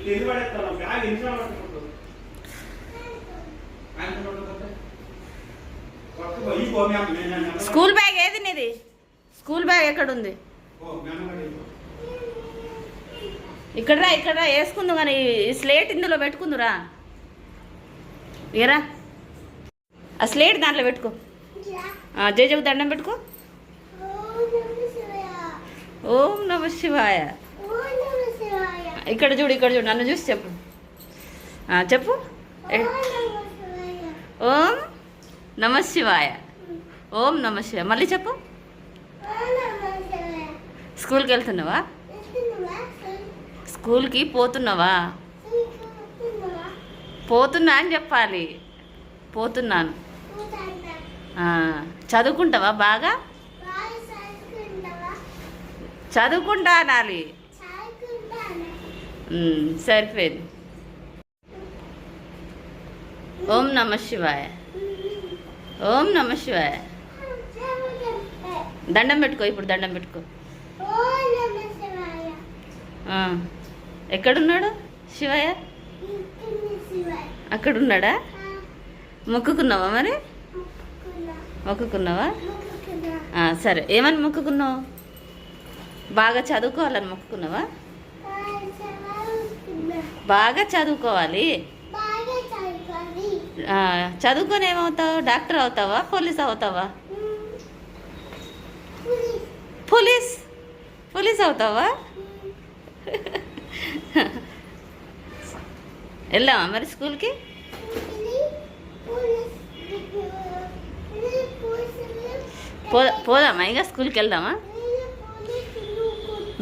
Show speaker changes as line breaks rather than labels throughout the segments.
పడేస్తాను బ్యాగ్ ఇంట్లో పట్టుకుంటు ఆయన పట్టుకుంటే పట్టుకో. ఈ పో మ్యామ్ నేను నేను-
స్కూల్ బ్యాగ్ ఏది నీది? స్కూల్ బ్యాగ్ ఎక్కడ ఉంది
ఓ మ్యామ్ అక్కడ ఇవ్వు.
ఇక్కడ రా ఇక్కడ రా వేసుకుందు కానీ ఈ స్లేట్ ఇందులో పెట్టుకుందురా. ఇరా ఆ స్లేట్ దాంట్లో పెట్టుకో. ఆ, జేజకు దండం పెట్టుకో. ఓం నమ శివాయ. ఇక్కడ చూడు ఇక్కడ చూడు నన్ను చూసి చెప్పు. చెప్పు. ఓం నమ శివాయ. ఓం నమ శివాయ. మళ్ళీ చెప్పు. స్కూల్కి వెళ్తున్నావా? స్కూల్కి పోతున్నావా? పోతున్నా అని చెప్పాలి. పోతున్నాను. చదువుకుంటావా బాగా? చదువుకుంటా అనాలి. సరిపోయింది. ఓం నమ శివాయ. ఓం నమ శివాయ. దండం పెట్టుకో ఇప్పుడు దండం పెట్టుకో. ఎక్కడున్నాడు శివయ్య అక్కడ ఉన్నాడా మొక్కుకున్నావా మరి? మొక్కుకున్నావా? సరే. ఏమని మొక్కుకున్నావు? బాగా చదువుకోవాలని మొక్కుకున్నావా? బాగా చదువుకోవాలి. చదువుకొని ఏమవుతావు? డాక్టర్ అవుతావా? పోలీస్ అవుతావా? పోలీస్. పోలీస్ అవుతావా? వెళ్ళావా మరి స్కూల్కి? పో పోదామా? ఇక స్కూల్కి వెళ్దామా?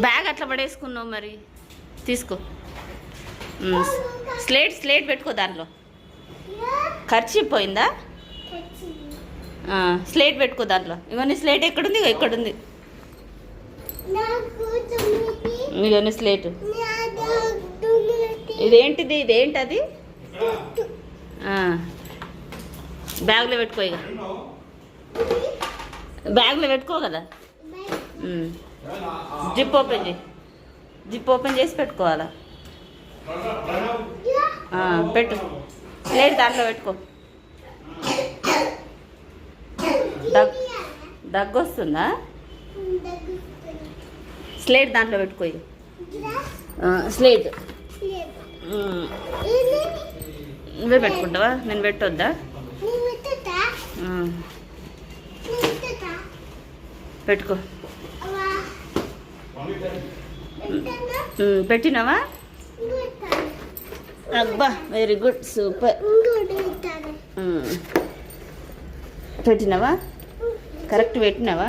బ్యాగ్ అట్లా పడేసుకున్నావు మరి. తీసుకో. స్లేట్ స్లేట్ పెట్టుకో దాంట్లో. ఖర్చు పోయిందా స్లేట్ పెట్టుకో దాంట్లో. ఇవన్నీ స్లేట్ ఎక్కడుంది? ఎక్కడుంది ఇవన్నీ స్లేట్. ఇదేంటిది? ఇదేంటి అది బ్యాగ్లో పెట్టుకో ఇక బ్యాగ్లో పెట్టుకో కదా. జిప్ ఓపెన్ చేయి. జిప్ ఓపెన్ చేసి పెట్టుకోవాలా? పెట్టు. స్లేట్ దాంట్లో పెట్టుకో. దగ్ దగ్గు వస్తుందా స్లేట్ దాంట్లో పెట్టుకో స్లేట్. నువ్వే పెట్టుకుంటావా? నేను పెట్టొద్దా. పెట్టుకో. పెట్టినావా? అబ్బా వెరీ గుడ్ సూపర్ పెట్టినావా? కరెక్ట్ పెట్టినావా?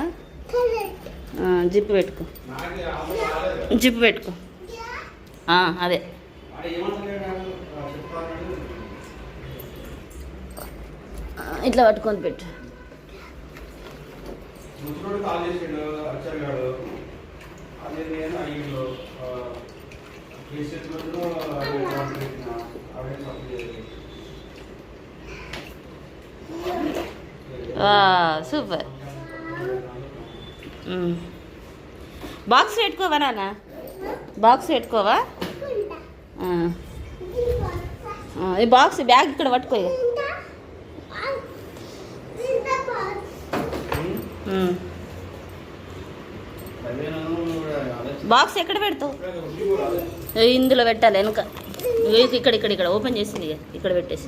జిప్ పెట్టుకో. జిప్ పెట్టుకో. అదే. ఇట్లా పట్టుకొని పెట్టు.
Call
super. బాక్స్ పెట్టుకోవా నాన్న? బాక్స్ పెట్టుకోవా? ఈ బాక్స్ బ్యాగ్ ఇక్కడ పట్టుకో ఇక. ఉమ్. బాక్స్ ఎక్కడ పెడతావు? ఇందులో పెట్టాలి వెనుక. ఇక్కడ ఇక్కడ ఇక్కడ ఓపెన్ చేసింది ఇక ఇక్కడ పెట్టేసి.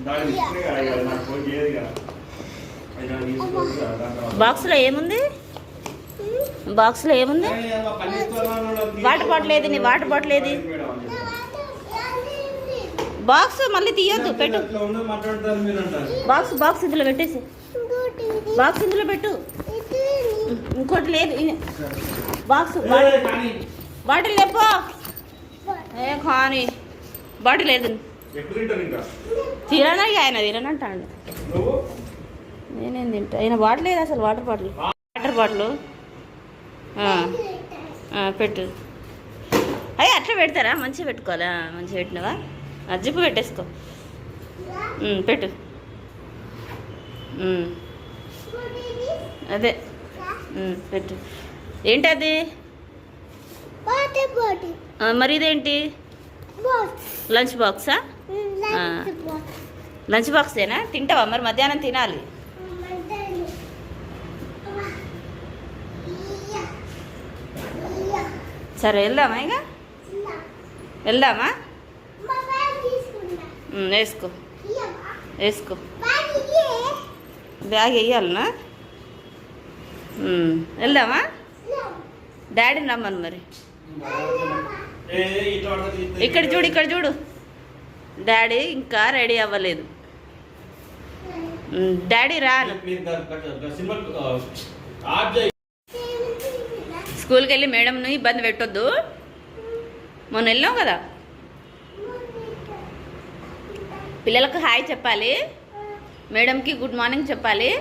బాక్స్లో ఏముంది? బాక్స్లో ఏముంది? వాటర్ బాటిల్ ఏది నీ? వాటర్ బాటిల్ ఏది? బాక్స్ మళ్ళీ తీయొద్దు పెట్టు. బాక్స్ బాక్స్ ఇందులో పెట్టేసి. బాక్స్ ఇందులో పెట్టు. ఇంకోటి లేదు. బాక్స్ బాటిల్ లేపో ఏ కానీ బాటిల్ లేదు
ఇక?
ఆయన తీరనంటాడు
నువ్వు?
నేనేం తింటా? ఆయన బాటిల్ లేదు అసలు? Water bottle. Water bottle. పెట్టు. అయ్యి అట్లా పెడతారా? మంచిగా పెట్టుకోవాలా? మంచిగా పెట్టినవా? జిప్పు పెట్టేసుకో. పెట్టు. అదే. పెట్టు. ఏంటది? మరి ఇదేంటి లంచ్ బాక్సా? లంచ్ బాక్సేనా? తింటావా? మరి మధ్యాహ్నం తినాలి. సరే వెళ్దామా ఇక? వెళ్దామా? వేసుకో. వేసుకో. బ్యాగ్ వేయాలనా? వెళ్దామా? డాడీని రమ్మను మరి. ఇక్కడ చూడు ఇక్కడ చూడు. డాడీ ఇంకా రెడీ అవ్వలేదు. డాడీ రా. స్కూల్కి వెళ్ళి మేడంను ఇబ్బంది పెట్టొద్దు. మొన్న వెళ్ళాం కదా. పిల్లలకు హాయ్ చెప్పాలి. మేడంకి గుడ్ మార్నింగ్ చెప్పాలి.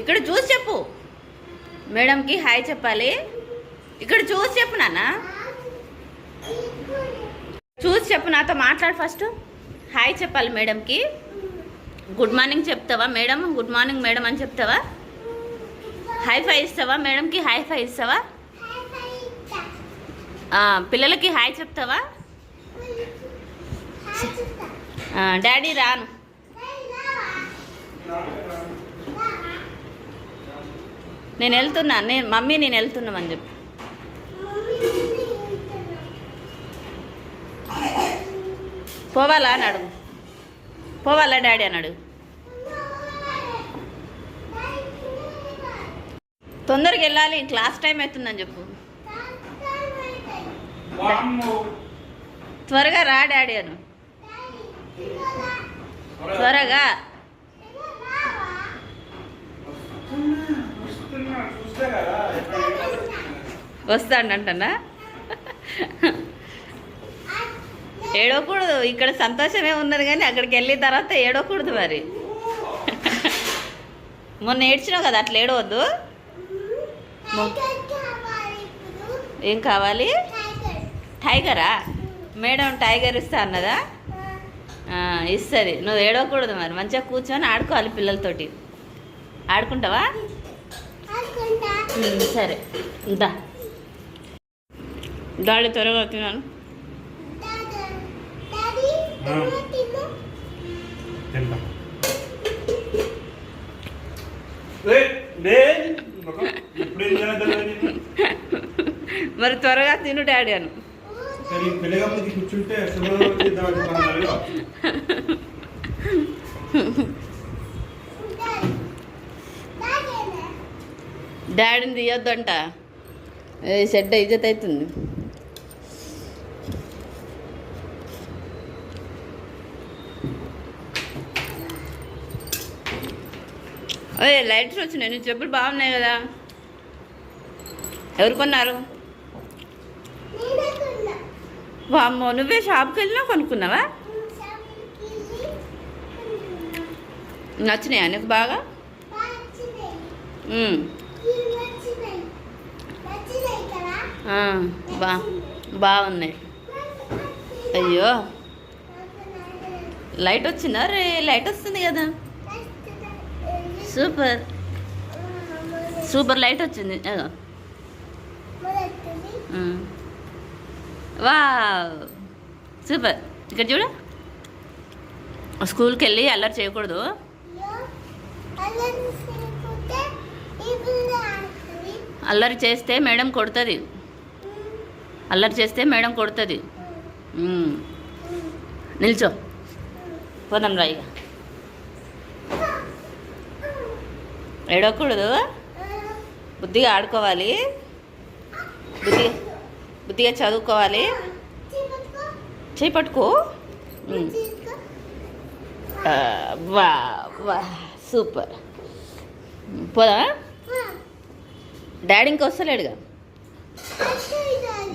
ఇక్కడ చూసి చెప్పు. మేడంకి హాయ్ చెప్పాలి. ఇక్కడ చూసి చెప్పు నాన్న. చూసి చెప్పు నాతో మాట్లాడు ఫస్ట్. హాయ్ చెప్పాలి మేడంకి. గుడ్ మార్నింగ్ చెప్తావా? మేడం గుడ్ మార్నింగ్ మేడం అని చెప్తావా? హై ఫై ఇస్తావా? మేడంకి హై ఫై ఇస్తావా? పిల్లలకి హాయ్ చెప్తావా? డాడీ రాను. నేను వెళ్తున్నా నేను మమ్మీ నేను వెళ్తున్నామని చెప్పి. పోవాలా అని అడుగు. పోవాలా డాడీ అని అడుగు. తొందరగా వెళ్ళాలి క్లాస్ టైం అవుతుందని చెప్పు. త్వరగా రా డాడీ అను. త్వరగా. వస్తాడంటనా? ఏడవకూడదు. ఇక్కడ సంతోషమే ఉన్నది కానీ అక్కడికి వెళ్ళిన తర్వాత ఏడవకూడదు మరి. మొన్న ఏడ్చినావు కదా అట్లా ఏడవద్దు. ఏం కావాలి? టైగరా? మేడం టైగర్ ఇస్తా అన్నదా? ఇస్తుంది. నువ్వు ఏడవకూడదు మరి. మంచిగా కూర్చొని ఆడుకోవాలి పిల్లలతోటి. ఆడుకుంటావా? సరే. ఇందా దాడి త్వరగా తిన్నాను
తింటా.
మరి త్వరగా తిను డాడీ అను.
కూర్చుంటే.
డాడీని తీయొద్దంట. ఏ చెడ్డ ఇజ్జత్ అవుతుంది. అదే లైట్స్ వచ్చినాయి. నీ చెప్పులు బాగున్నాయి కదా. ఎవరు కొన్నారు? వామ్మో నువ్వే షాప్కి వెళ్ళినా కొనుక్కున్నావా? నచ్చినాయా నీకు బాగా? బా బాగున్నాయి. అయ్యో. లైట్ వచ్చిందా? రే లైట్ వస్తుంది కదా. సూపర్. సూపర్ లైట్ వచ్చింది. వావ్. సూపర్. ఇక్కడ చూడు. స్కూల్కి వెళ్ళి అల్లరి చేయకూడదు. అల్లరి చేస్తే మేడం కొడుతుంది. అల్లరి చేస్తే మేడం కొడుతుంది. నిల్చో. పోదాం రా ఇక ఏడవకూడదు? బుద్ధిగా ఆడుకోవాలి. బుద్ధి బుద్ధిగా చదువుకోవాలి. చేపట్టుకో వా వా సూపర్. పోదా? డాడీ ఇంకా వస్తలేడుగా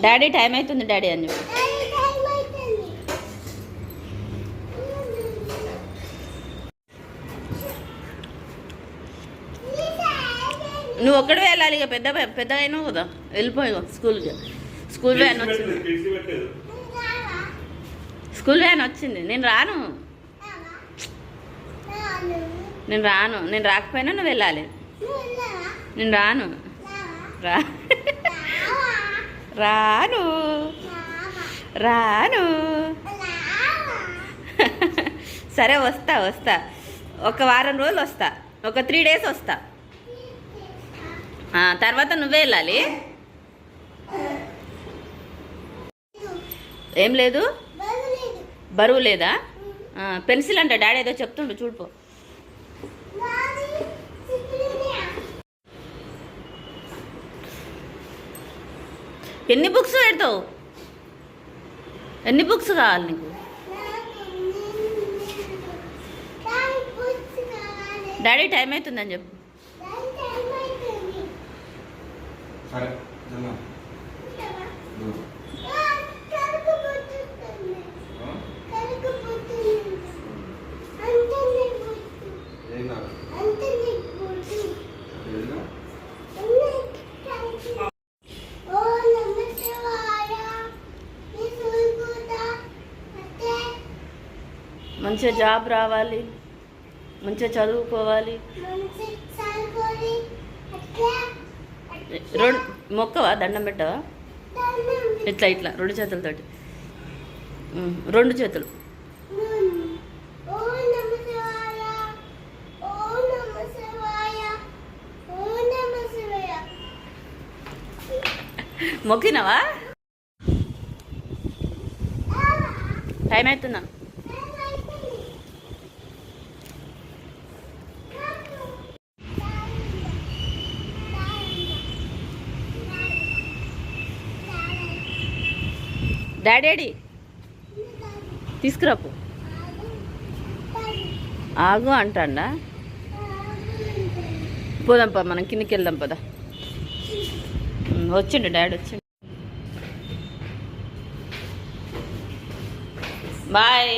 డాడీ టైం అవుతుంది డాడీ అని చెప్పి. నువ్వు ఒక్కడే వెళ్ళాలి ఇక పెద్ద పెద్ద అయినావు కదా వెళ్ళిపోయావు స్కూల్కి. స్కూల్ వ్యాన్ వచ్చింది. స్కూల్ వ్యాన్ వచ్చింది. నేను రాను. నేను రాను. నేను రాకపోయినా నువ్వు వెళ్ళాలి. నేను రాను. రా. రాను. రాను. సరే వస్తా వస్తా. ఒక వారం రోజులు వస్తా. ఒక త్రీ డేస్ వస్తా. తర్వాత నువ్వే వెళ్ళాలి. ఏం లేదు? బరువు లేదా? పెన్సిల్ అంట డాడీ ఏదో చెప్తుండు చూడుపో. ఎన్ని బుక్స్ పెడతావు? ఎన్ని బుక్స్ కావాలి నీకు? డాడీ టైం అవుతుందని చెప్పు.
సరే?
మంచిగా జాబ్ రావాలి మంచిగా చదువుకోవాలి రెండు మొక్కవా? దండం పెట్టవా? ఇట్లా ఇట్లా రెండు చేతులతోటి. రెండు చేతులు.
ఓ
మొక్కినవా? టైం అవుతుందా? డాడీ తీసుకురాపు. ఆగు అంటాడా. పోదాంపా మనం కిందకి వెళ్దాం పదా వచ్చిండు డాడీ వచ్చిండు. బాయ్.